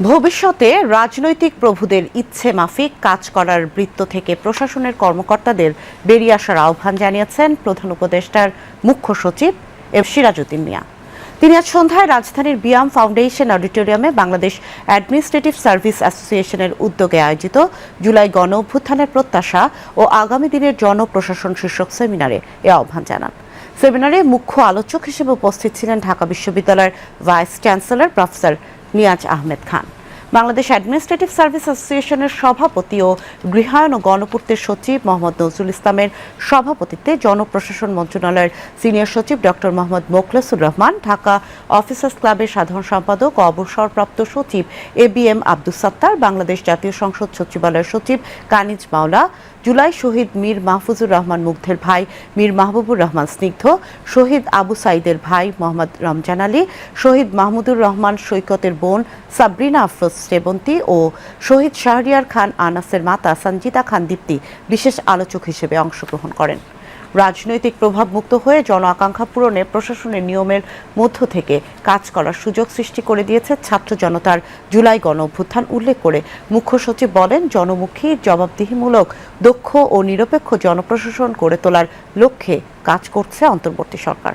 ভবিষ্যতে রাজনৈতিক প্রভুদের ইচ্ছে মাফিক কাজ করার বৃত্ত থেকে প্রশাসনের কর্মকর্তাদের বেরিয়ে আসার আহ্বান জানিয়েছেন প্রধান উপদেষ্টার মুখ্য সচিব এফ সিরাজউদ্দিন মিয়া। তিনি আজ সন্ধ্যায় রাজধানীর বিয়াম ফাউন্ডেশন অডিটোরিয়ামে বাংলাদেশ অ্যাডমিনিস্ট্রেটিভ সার্ভিস অ্যাসোসিয়েশনের উদ্যোগে আয়োজিত জুলাই গণ অভ্যুত্থানের প্রত্যাশা ও আগামী দিনের জনপ্রশাসন শীর্ষক সেমিনারে এ আহ্বান জানান। সেমিনারে মুখ্য আলোচক হিসেবে উপস্থিত ছিলেন ঢাকা বিশ্ববিদ্যালয়ের vice chancellor professor Niaz Ahmed Khan. Bangladesh administrative service অ্যাসোসিয়েশনের সভাপতি ও গৃহায়ন ও গণপূর্তের সচিব মোহাম্মদ নজরুল ইসলামের সভাপতিত্বে জনপ্রশাসন মন্ত্রণালয়ের সিনিয়র সচিব ডক্টর মোহাম্মদ মোখলেসুর রহমান, ঢাকা অফিসার্স ক্লাবের সাধারণ সম্পাদক অবসরপ্রাপ্ত সচিব A B M Abdus Sattar, Bangladesh জাতীয় সংসদ সচিবালয়ের সচিব কানিজ মাওলা জুলাই শহীদ মীর মাহফুজুর রহমান মুগ্ধের ভাই, মীর মাহবুবুর রহমান স্নিগ্ধ, শহীদ আবু সাইদের ভাই মোহাম্মদ রমজান আলী, শহীদ মাহমুদুর রহমান সৈকতের বোন সাবরিনা আফরোজ শ্রেবন্তী ও শহীদ শাহরিয়ার খান আনাসের মাতা সঞ্জিতা খান দীপ্তি বিশেষ আলোচক হিসেবে অংশগ্রহণ করেন। রাজনৈতিক প্রভাব মুক্ত হয়ে জন আকাঙ্ক্ষা পূরণে প্রশাসনের নিয়মের মধ্য থেকে কাজ করার সুযোগ সৃষ্টি করে দিয়েছে ছাত্র জনতার জুলাই গণ অভ্যুত্থান উল্লেখ করে মুখ্য সচিব বলেন, জনমুখী, জবাবদিহিমূলক, দক্ষ ও নিরপেক্ষ জনপ্রশাসন গড়ে তোলার লক্ষ্যে কাজ করছে অন্তর্বর্তী সরকার।